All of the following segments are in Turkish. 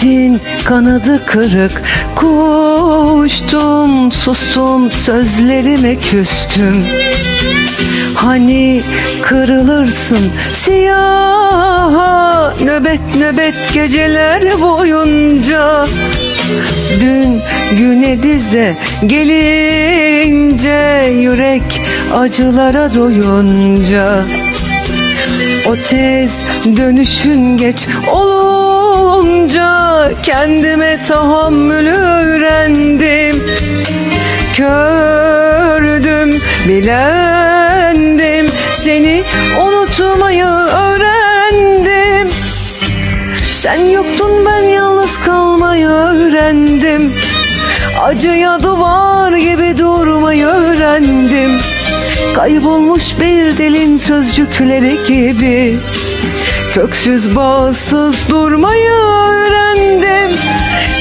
Gittin kanadı kırık. Kuştum sustum sözlerime küstüm. Hani kırılırsın siyaha Nöbet nöbet geceler boyunca. Dün güne dize gelince Yürek acılara doyunca. O tez dönüşün geç olunca kendime tahammülü öğrendim. Kördüm, bilendim, seni unutmayı öğrendim. Sen yoktun ben yalnız kalmayı öğrendim. Acıya duvar gibi durmayı öğrendim. Kaybolmuş bir dilin sözcükleri gibi Köksüz bağsız durmayı öğrendim.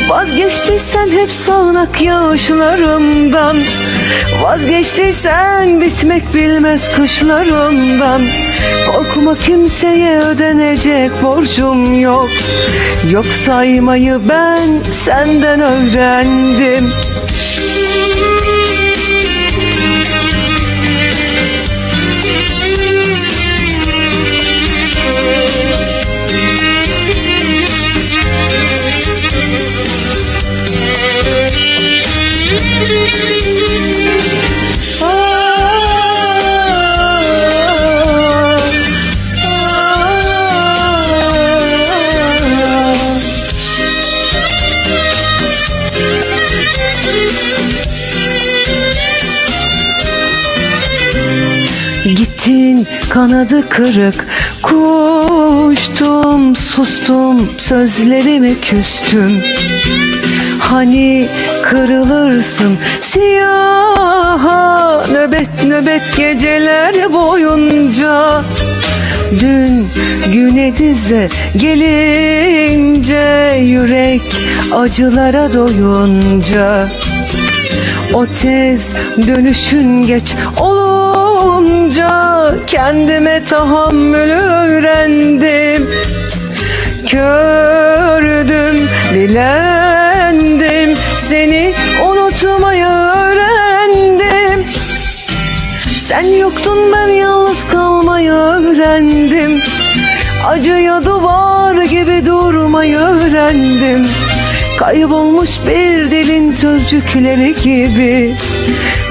Vazgeçtiysen hep sağanak yağışlarımdan. Vazgeçtiysen bitmek bilmez kışlarımdan. Korkma kimseye ödenecek borcum yok. Yok saymayı ben senden öğrendim Kanadı kırık. Kuştum sustum sözlerime küstüm. Hani kırılırsın siyaha Nöbet nöbet geceler boyunca. Dün güne dize gelince Yürek acılara doyunca. O tez dönüşün geç olunca kendime tahammülü öğrendim. Kördüm, bilendim, seni unutmayı öğrendim. Sen yoktun ben yalnız kalmayı öğrendim. Acıya duvar gibi durmayı öğrendim. Kaybolmuş bir dilin sözcükleri gibi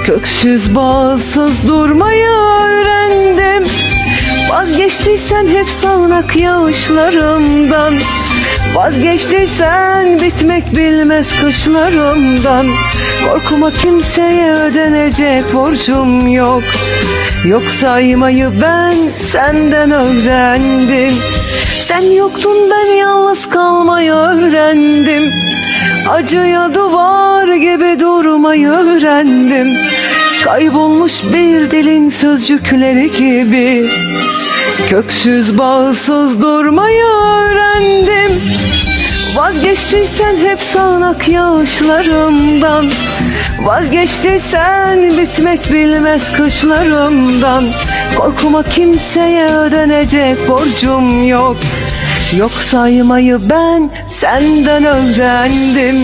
Köksüz bağsız durmayı öğrendim. Vazgeçtiysen hep sağanak yağışlarımdan. Vazgeçtiysen bitmek bilmez kışlarımdan. Korkma kimseye ödenecek borcum yok. Yok saymayı ben senden öğrendim. Sen yoktun ben yalnız kalmayı öğrendim Acıya duvar gibi durmayı öğrendim. Kaybolmuş bir dilin sözcükleri gibi. Köksüz bağsız durmayı öğrendim. Vazgeçtiysen hep sağanak yağışlarımdan Vazgeçtiysen bitmek bilmez kışlarımdan. Korkma kimseye ödenecek borcum yok Yok saymayı ben senden öğrendim